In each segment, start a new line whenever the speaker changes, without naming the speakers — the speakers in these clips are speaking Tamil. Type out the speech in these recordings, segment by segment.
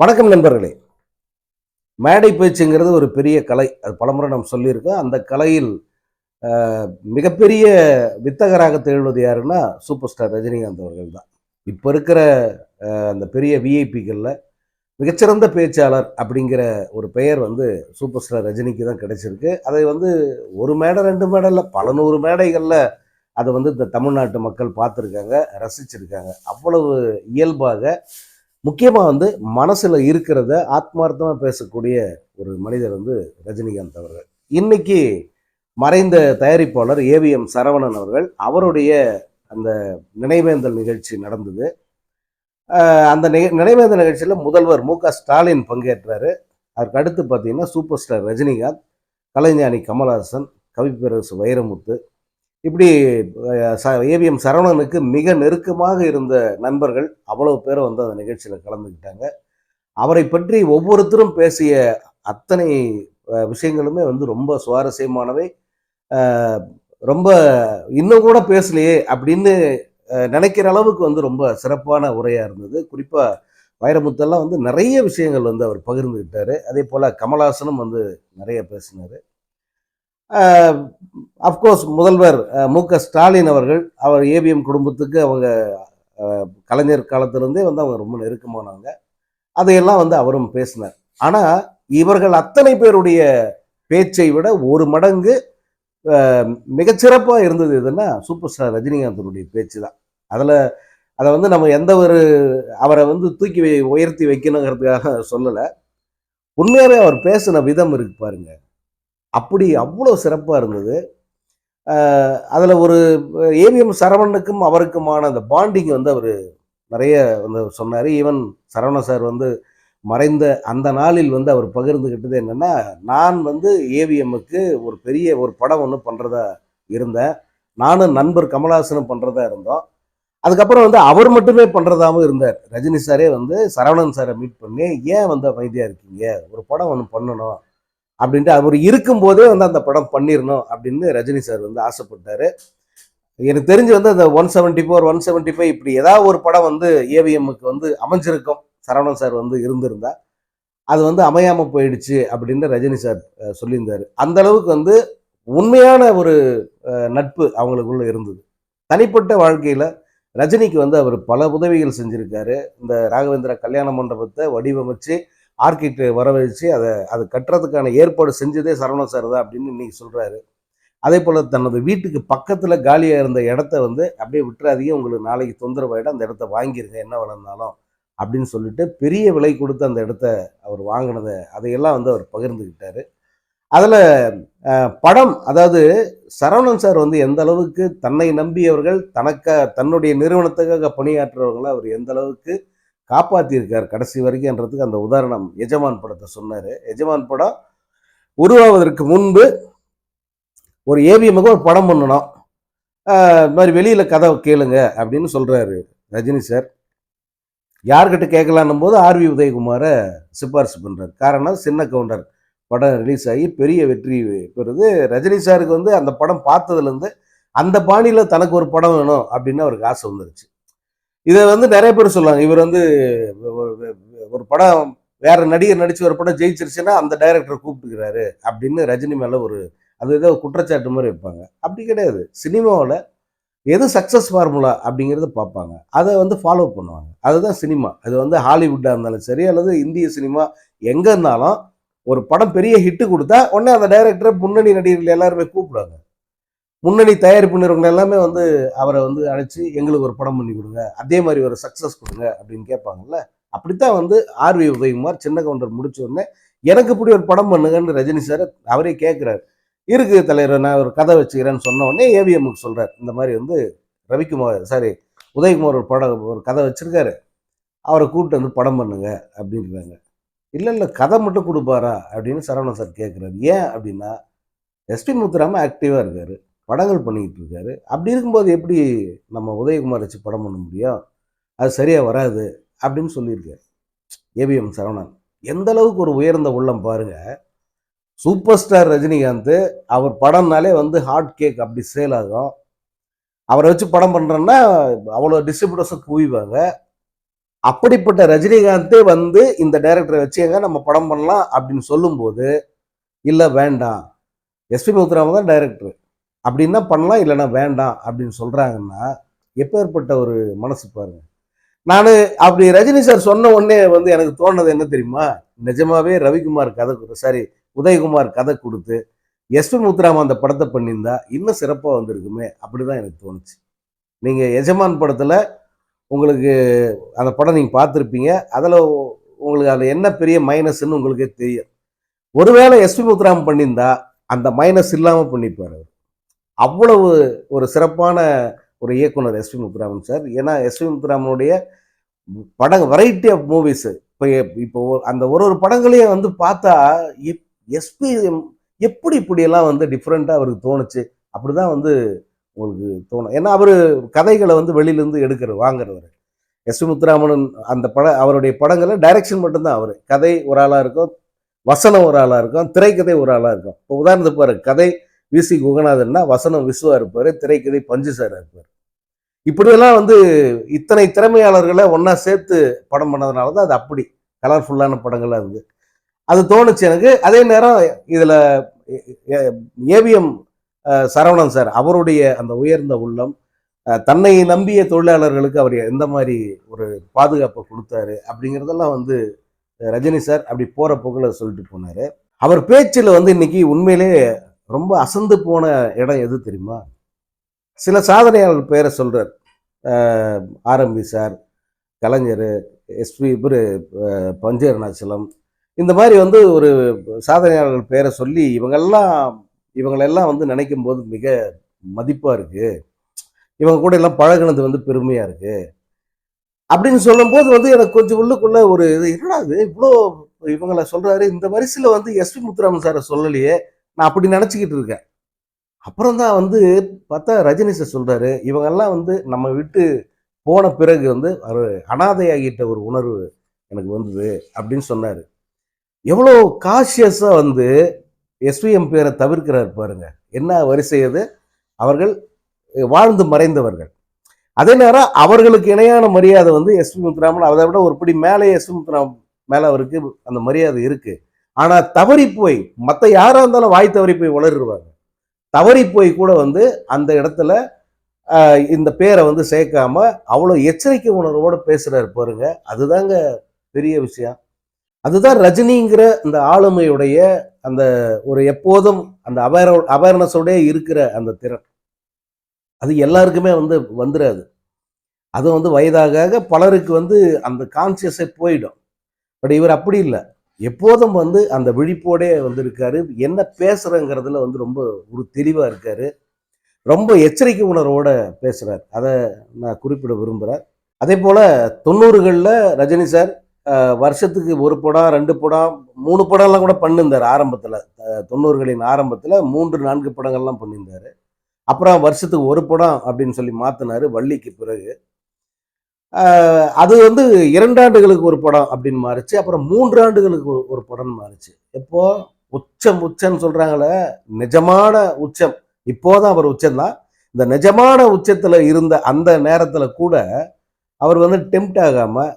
வணக்கம் நண்பர்களே. மேடை பேச்சுங்கிறது ஒரு பெரிய கலை. அது பலமுறை நாம் சொல்லியிருக்கோம். அந்த கலையில் மிகப்பெரிய வித்தகராக திகழ்வது யாருன்னா சூப்பர் ஸ்டார் ரஜினிகாந்த் அவர்கள் தான். இப்போ இருக்கிற அந்த பெரிய விஐபிகளில் மிகச்சிறந்த பேச்சாளர் அப்படிங்கிற ஒரு பெயர் வந்து சூப்பர் ஸ்டார் ரஜினிக்கு தான் கிடைச்சிருக்கு. அதை வந்து ஒரு மேடை ரெண்டு மேடையில் பல நூறு மேடைகளில் அதை வந்து இந்த தமிழ்நாட்டு மக்கள் பார்த்துருக்காங்க ரசிச்சிருக்காங்க. அவ்வளவு இயல்பாக முக்கியமாக வந்து மனசில் இருக்கிறத ஆத்மார்த்தமாக பேசக்கூடிய ஒரு மனிதர் வந்து ரஜினிகாந்த் அவர்கள். இன்னைக்கு மறைந்த தயாரிப்பாளர் ஏவிஎம் சரவணன் அவர்கள் அவருடைய அந்த நினைவேந்தல் நிகழ்ச்சி நடந்தது. அந்த நினைவேந்தல் நிகழ்ச்சியில் முதல்வர் மு க ஸ்டாலின் பங்கேற்றாரு. அதுக்கு அடுத்து பார்த்தீங்கன்னா சூப்பர் ஸ்டார் ரஜினிகாந்த் கலைஞானி கமல்ஹாசன் கவிப்பேரரசு வைரமுத்து இப்படி ஏவிஎம் சரவணனுக்கு மிக நெருக்கமாக இருந்த நண்பர்கள் அவ்வளவு பேரும் வந்து அந்த நிகழ்ச்சியில் கலந்துக்கிட்டாங்க. அவரை பற்றி ஒவ்வொருத்தரும் பேசிய அத்தனை விஷயங்களுமே வந்து ரொம்ப சுவாரஸ்யமானவை. ரொம்ப இன்னும் கூட பேசலையே அப்படின்னு நினைக்கிற அளவுக்கு வந்து ரொம்ப சிறப்பான உரையாக இருந்தது. குறிப்பாக வைரமுத்தெல்லாம் வந்து நிறைய விஷயங்கள் வந்து அவர் பகிர்ந்துக்கிட்டாரு. அதே போல் கமலாசனும் வந்து நிறைய பேசினார். அஃப்கோர்ஸ் முதல்வர் மு க ஸ்டாலின் அவர்கள் அவர் ஏபிஎம் குடும்பத்துக்கு அவங்க கலைஞர் காலத்திலேருந்தே வந்து அவங்க ரொம்ப நெருக்கமானவங்க அதையெல்லாம் வந்து அவரும் பேசினார். ஆனால் இவர்கள் அத்தனை பேருடைய பேச்சை விட ஒரு மடங்கு மிகச்சிறப்பாக இருந்தது எதுன்னா சூப்பர் ஸ்டார் ரஜினிகாந்தனுடைய பேச்சு தான். அதில் அதை வந்து நம்ம எந்த ஒரு அவரை வந்து தூக்கி வை உயர்த்தி வைக்கணுங்கிறதுக்காக சொல்லலை. உண்மையாகவே அவர் பேசின விதம் இருக்கு பாருங்கள் அப்படி அவ்வளோ சிறப்பாக இருந்தது. அதில் ஒரு ஏவிஎம் சரவணனுக்கும் அவருக்குமான அந்த பாண்டிங் வந்து அவர் நிறைய வந்து சொன்னார். ஈவன் சரவண சார் வந்து மறைந்த அந்த நாளில் வந்து அவர் பகிர்ந்துக்கிட்டது என்னென்னா நான் வந்து ஏவிஎம்முக்கு ஒரு பெரிய ஒரு படம் ஒன்று பண்ணுறதா இருந்தேன். நானும் நண்பர் கமல்ஹாசனும் பண்ணுறதா இருந்தோம். அதுக்கப்புறம் வந்து அவர் மட்டுமே பண்ணுறதாகவும் இருந்தார். ரஜினி சாரே வந்து சரவணன் சாரை மீட் பண்ணி ஏன் வந்து அமைதியாக இருக்கீங்க? ஒரு படம் ஒன்று பண்ணணும். அப்படின்ட்டு அவர் இருக்கும்போதே வந்து அந்த படம் பண்ணிடணும் அப்படின்னு ரஜினி சார் வந்து ஆசைப்பட்டார். எனக்கு தெரிஞ்சு வந்து அந்த one seventy four one seventy five இப்படி ஏதாவது ஒரு படம் வந்து ஏவிஎம்முக்கு வந்து அமைஞ்சிருக்கும். சரவணன் சார் வந்து இருந்திருந்தா அது வந்து அமையாமல் போயிடுச்சு அப்படின்னு ரஜினி சார் சொல்லியிருந்தார். அந்த அளவுக்கு வந்து உண்மையான ஒரு நட்பு அவங்களுக்குள்ள இருந்தது. தனிப்பட்ட வாழ்க்கையில் ரஜினிக்கு வந்து அவர் பல உதவிகள் செஞ்சுருக்காரு. இந்த ராகவேந்திர கல்யாண மண்டபத்தை வடிவமைச்சு ஆர்கிட்ட வரவழைச்சு அதை அது கட்டுறதுக்கான ஏற்பாடு செஞ்சதே சரவண சார் தான் அப்படின்னு இன்னைக்கு சொல்கிறாரு அதே போல் தனது வீட்டுக்கு பக்கத்தில் காலியாக இருந்த இடத்த வந்து அப்படியே விட்டுறாதீங்க உங்களுக்கு நாளைக்கு தொந்தரவாயிடும் அந்த இடத்த வாங்கிருங்க என்ன வளர்ந்தாலும் அப்படின்னு சொல்லிட்டு பெரிய விலை கொடுத்து அந்த இடத்த அவர் வாங்கினதை அதையெல்லாம் வந்து அவர் பகிர்ந்துக்கிட்டார் அதில் படம் அதாவது சரவணன் சார் வந்து எந்த அளவுக்கு தன்னை நம்பியவர்கள் தனக்க தன்னுடைய நிறுவனத்துக்காக பணியாற்றுறவங்களை அவர் எந்த அளவுக்கு காப்பாற்றியிருக்கார் கடைசி வரைக்கும்ன்றதுக்கு அந்த உதாரணம் எஜமான் படத்தை சொன்னார். எஜமான் படம் உருவாவதற்கு முன்பு ஒரு ஏவிஎம்முக்கு ஒரு படம் பண்ணணும். இது இந்த மாதிரி வெளியில் கதை கேளுங்க அப்படின்னு சொல்கிறாரு ரஜினி சார். யார்கிட்ட கேட்கலான்னும் போது ஆர்வி உதயகுமாரை சிபாரிசு பண்ணுறாரு காரணம் சின்ன கவுண்டர் படம் ரிலீஸ் ஆகி பெரிய வெற்றி பெறுது. ரஜினி சாருக்கு வந்து அந்த படம் பார்த்ததுலேருந்து அந்த பாணியில் தனக்கு ஒரு படம் வேணும் அப்படின்னு அவருக்கு ஆசை வந்துருச்சு. இதை வந்து நிறைய பேர் சொல்லுவாங்க. இவர் வந்து ஒரு- ஒரு படம் வேற நடிகர் நடிச்சு ஒரு படம் ஜெயிச்சிருச்சுன்னா அந்த டைரக்டரை கூப்பிட்டுக்கிறாரு அப்படின்னு ரஜினி மேல ஒரு அது ஏதோ குற்றச்சாட்டு மாதிரி வைப்பாங்க. அப்படி கிடையாது. சினிமாவில் எது சக்ஸஸ் ஃபார்முலா அப்படிங்கிறத பார்ப்பாங்க. அதை வந்து ஃபாலோ பண்ணுவாங்க. அதுதான் சினிமா. அது வந்து ஹாலிவுட்டாக இருந்தாலும் சரி அல்லது இந்திய சினிமா எங்கே இருந்தாலும் ஒரு படம் பெரிய ஹிட்டு கொடுத்தா உடனே அந்த டைரக்டரை முன்னணி நடிகர்கள் எல்லாருமே கூப்பிடுவாங்க. முன்னணி தயாரிப்பு நிறுவனம் எல்லாமே வந்து அவரை வந்து அழைச்சி எங்களுக்கு ஒரு படம் பண்ணி கொடுங்க. அதே மாதிரி ஒரு சக்ஸஸ் கொடுங்க. அப்படின்னு கேட்பாங்கல்ல? அப்படித்தான் வந்து ஆர்வி உதயகுமார் சின்ன கவுண்டர் முடிச்ச உடனே எனக்கு இப்படி ஒரு படம் பண்ணுங்கன்னு ரஜினி சார் அவரே கேட்குறாரு. இருக்கு தலைவர் நான் ஒரு கதை வச்சுக்கிறேன்னு சொன்ன உடனே ஏவிஎம்முக்கு சொல்கிறார் இந்த மாதிரி வந்து ரவிக்குமார் சாரி உதயகுமார் ஒரு படம் ஒரு கதை வச்சுருக்காரு. அவரை கூப்பிட்டு வந்து படம் பண்ணுங்க. அப்படின்றாங்க. இல்லை இல்லை கதை மட்டும் கொடுப்பாரா? அப்படின்னு சரவணன் சார் கேட்குறாரு. ஏன்? அப்படின்னா எஸ்பி முத்துராம ஆக்டிவாக இருக்காரு. படங்கள் பண்ணிக்கிட்டு இருக்காரு அப்படி இருக்கும்போது எப்படி நம்ம உதயகுமார் வச்சு படம் பண்ண முடியும்? அது சரியாக வராது அப்படின்னு சொல்லியிருக்காரு. ஏபிஎம் சரவணன். எந்த அளவுக்கு ஒரு உயர்ந்த உள்ளம் பாருங்க. சூப்பர் ஸ்டார் ரஜினிகாந்த் அவர் படம்னாலே வந்து ஹாட் கேக் அப்படி சேல் ஆகும். அவரை வச்சு படம் பண்ணுறோன்னா அவ்வளோ டிஸ்ட்ரிபியூட்டர்ஸும் குவிவாங்க. அப்படிப்பட்ட ரஜினிகாந்தே வந்து இந்த டைரக்டரை வச்சுங்க நம்ம படம் பண்ணலாம் அப்படின்னு சொல்லும்போது இல்லை வேண்டாம். எஸ்பி முத்துராமன் தான் டைரக்டர் அப்படின்னா பண்ணலாம் இல்லைன்னா வேண்டாம் அப்படின்னு சொல்கிறாங்கன்னா எப்பேற்பட்ட ஒரு மனசு பாருங்க. நான் அப்படி ரஜினி சார் சொன்ன உடனே வந்து எனக்கு தோணுது என்ன தெரியுமா? நிஜமாவே ரவிக்குமார் கதை கொடு சாரி உதயகுமார் கதை கொடுத்து எஸ்பி முத்துராம அந்த படத்தை பண்ணியிருந்தா இன்னும் சிறப்பாக வந்திருக்குமே அப்படி தான் எனக்கு தோணுச்சு. நீங்கள் எஜமான் படத்தில் உங்களுக்கு அந்த படம் நீங்கள் பார்த்துருப்பீங்க அதில் உங்களுக்கு அதில் என்ன பெரிய மைனஸ்ன்னு உங்களுக்கே தெரியும். ஒருவேளை எஸ்பி முத்துராமன் பண்ணியிருந்தா அந்த மைனஸ் இல்லாமல் பண்ணியிருப்பார் அவர். அவ்வளவு ஒரு சிறப்பான ஒரு இயக்குனர் எஸ்பி முத்துராமன் சார். ஏன்னா எஸ்பி முத்துராமனுடைய படம் வெரைட்டி ஆஃப் மூவிஸ் இப்போ இப்போ அந்த ஒரு ஒரு படங்களையும் வந்து பார்த்தா எஸ்பி எப்படி இப்படியெல்லாம் வந்து டிஃப்ரெண்ட்டாக அவருக்கு தோணுச்சு? அப்படிதான் வந்து உங்களுக்கு தோணும். ஏன்னா அவர் கதைகளை வந்து வெளியிலேருந்து எடுக்கிற வாங்குறவர். எஸ் முத்துராமன் அந்த பட அவருடைய படங்களை டைரக்ஷன் மட்டும்தான் அவர். கதை ஒரு ஆளாக இருக்கும் வசனம் ஒரு ஆளாக இருக்கும் திரைக்கதை ஒரு ஆளாக இருக்கும். இப்போ உதாரணத்துக்கு பாரு கதை விசி குகநாதன்னா வசனம் விசுவா இருப்பார் திரைக்கதை பஞ்சு சார் இருப்பார். இப்படியெல்லாம் வந்து இத்தனை திறமையாளர்களை ஒன்றா சேர்த்து படம் பண்ணதுனால தான் அது அப்படி கலர்ஃபுல்லான படங்களாக இருந்து. அது தோணுச்சு எனக்கு. அதே நேரம் இதில் ஏவிஎம் சரவணன் சார் அவருடைய அந்த உயர்ந்த உள்ளம் தன்னை நம்பிய தொழிலாளர்களுக்கு அவர் எந்த மாதிரி ஒரு பாதுகாப்பை கொடுத்தாரு அப்படிங்கிறதெல்லாம் வந்து ரஜினி சார் அப்படி போகிற போக்கில் சொல்லிட்டு போனார். அவர் பேச்சில் வந்து இன்னைக்கு உண்மையிலே ரொம்ப அசந்து போன இடம் எது தெரியுமா? சில சாதனையாளர் பேரை சொல்கிறார் ஆர்எம்பி சார் கலைஞர் எஸ்பி இவர் பஞ்சு அருணாச்சலம் இந்த மாதிரி வந்து ஒரு சாதனையாளர்கள் பேரை சொல்லி இவங்கெல்லாம் இவங்களெல்லாம் வந்து நினைக்கும் போது மிக மதிப்பாக இருக்குது இவங்க கூட எல்லாம் பழகுனது வந்து பெருமையாக இருக்குது அப்படின்னு சொல்லும்போது வந்து எனக்கு கொஞ்சம் உள்ளுக்குள்ள ஒரு இது என்னடா இது இவ்வளோ இவங்களை சொல்கிறாரு இந்த வரிசையில் வந்து எஸ்பி முத்துராமன் சாரை சொல்லலையே. நான் அப்படி நினச்சிக்கிட்டு இருக்கேன். அப்புறம் தான் வந்து பார்த்தா ரஜினி சார் சொல்கிறாரு இவங்கெல்லாம் வந்து நம்ம விட்டு போன பிறகு வந்து ஒரு அனாதையாகிட்ட ஒரு உணர்வு எனக்கு வந்தது அப்படின்னு சொன்னார். எவ்வளோ காஷியஸாக வந்து எஸ்விஎம் பேரை தவிர்க்கிறார் பாருங்க. என்ன வரிசை அது? அவர்கள் வாழ்ந்து மறைந்தவர்கள். அதே நேரம் அவர்களுக்கு இணையான மரியாதை வந்து எஸ்பி முத்துராமன் அதை விட ஒரு படி மேலே எஸ்பி முத்துராமன் மேலே அவருக்கு அந்த மரியாதை இருக்குது ஆனால் தவறி போய் மற்ற யாராக இருந்தாலும் வாய் தவறி போய் வளருவாங்க. தவறி போய் கூட வந்து அந்த இடத்துல இந்த பேரை வந்து சேர்க்காம அவ்வளோ எச்சரிக்கை உணர்வோடு பேசுகிறாரு பாருங்க. அதுதாங்க பெரிய விஷயம். அதுதான் ரஜினிங்கிற அந்த ஆளுமையுடைய அந்த ஒரு எப்போதும் அந்த அவேர் அவேர்னஸோட இருக்கிற அந்த திறன். அது எல்லாருக்குமே வந்து வந்துடாது அது வந்து வயதாக பலருக்கு வந்து அந்த கான்சியஸே போயிடும். பட் இவர் அப்படி இல்லை. எப்போதும் வந்து அந்த விழிப்போடே வந்து இருக்காரு என்ன பேசுறங்கிறதுல வந்து ரொம்ப ஒரு தெளிவாக இருக்காரு. ரொம்ப எச்சரிக்கை உணர்வோட பேசுகிறார் அதை நான் குறிப்பிட விரும்புகிறேன் அதே போல் தொண்ணூறுகளில் ரஜினி சார் வருஷத்துக்கு ஒரு படம் ரெண்டு படம் மூணு படம்லாம் கூட பண்ணியிருந்தார் ஆரம்பத்தில். தொண்ணூறுகளின் ஆரம்பத்தில் மூன்று நான்கு படங்கள்லாம் பண்ணியிருந்தார். அப்புறம் வருஷத்துக்கு ஒரு படம் அப்படின்னு சொல்லி மாற்றினார் வள்ளிக்கு பிறகு. அது வந்து இரண்டாண்டுகளுக்கு ஒரு படம் அப்படின்னு மாறிச்சு. அப்புறம் மூன்று ஆண்டுகளுக்கு ஒரு- படம்னு படம் மாறுச்சு. எப்போ? உச்சம் உச்சம்னு சொல்றாங்களே. நிஜமான உச்சம். இப்போதான் அவர் உச்சம்தான். இந்த நிஜமான உச்சத்துல இருந்த அந்த நேரத்துல கூட அவர் வந்து டெம்ட் ஆகாம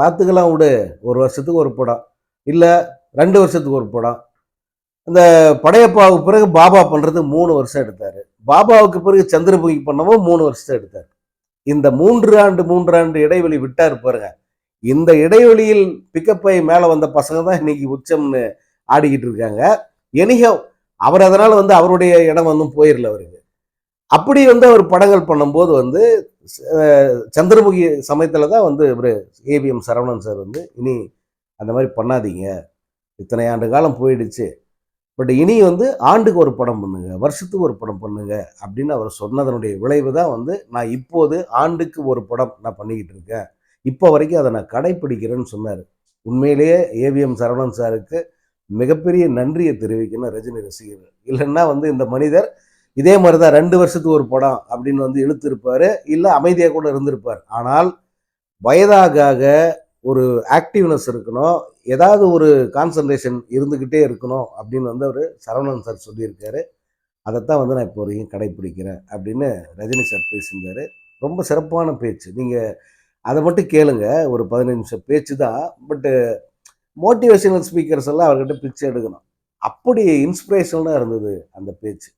பார்த்துக்கலாம் விடு ஒரு வருஷத்துக்கு ஒரு படம். இல்லை ரெண்டு வருஷத்துக்கு ஒரு படம். இந்த படையப்பாவுக்கு பிறகு பாபா பண்ணுறது மூணு வருஷம் எடுத்தார். பாபாவுக்கு பிறகு சந்திரமுகி பண்ணவும் மூணு வருஷம் எடுத்தார். இந்த மூன்று ஆண்டு மூன்று ஆண்டு இடைவெளி விட்டார் பாருங்க. இந்த இடைவெளியில் பிக்கப்பை மேலே வந்த பசங்க தான் இன்னைக்கு உச்சம்னு ஆடிக்கிட்டு இருக்காங்க. எனிகோ அவர் அதனால் வந்து அவருடைய இடம் வந்து போயிடல அவருக்கு. அப்படி வந்து அவர் படங்கள் பண்ணும்போது வந்து சந்திரமுகி சமயத்தில் தான் வந்து இவர் ஏவிஎம் சரவணன் சார் வந்து இனி அந்த மாதிரி பண்ணாதீங்க. இத்தனை ஆண்டு காலம் போயிடுச்சு. பட் இனி வந்து ஆண்டுக்கு ஒரு படம் பண்ணுங்க வருஷத்துக்கு ஒரு படம் பண்ணுங்க அப்படின்னு அவர் சொன்னதனுடைய விளைவு தான் வந்து நான் இப்போது ஆண்டுக்கு ஒரு படம் நான் பண்ணிக்கிட்டு இருக்கேன். இப்போ வரைக்கும் அதை நான் கடைப்பிடிக்கிறேன்னு சொன்னார். உண்மையிலேயே ஏவிஎம் சரவணன் சாருக்கு மிகப்பெரிய நன்றியை தெரிவிக்கணும் ரஜினி ரசிகர்கள். இல்லைன்னா வந்து இந்த மனிதர் இதே மாதிரி தான் ரெண்டு வருஷத்துக்கு ஒரு படம் அப்படின்னு வந்து இழுத்திருப்பார் இல்லை அமைதியாக கூட இருந்திருப்பார். ஆனால் வயதாக ஒரு ஆக்டிவ்னஸ் இருக்கணும். ஏதாவது ஒரு கான்சன்ட்ரேஷன் இருந்துக்கிட்டே இருக்கணும் அப்படின்னு வந்து அவர் சரவணன் சார் சொல்லியிருக்காரு. அதைத்தான் வந்து நான் இப்போ வரைக்கும் கடைப்பிடிக்கிறேன் அப்படின்னு ரஜினி சார் பேசியிருந்தார். ரொம்ப சிறப்பான பேச்சு. நீங்கள் அதை மட்டும் கேளுங்க. ஒரு பதினஞ்சு நிமிஷம் பேச்சு தான். பட்டு மோட்டிவேஷனல் ஸ்பீக்கர்ஸ் எல்லாம் அவர்கிட்ட பிச்சை எடுக்கணும். அப்படி இன்ஸ்பிரேஷனாக இருந்தது அந்த பேச்சு.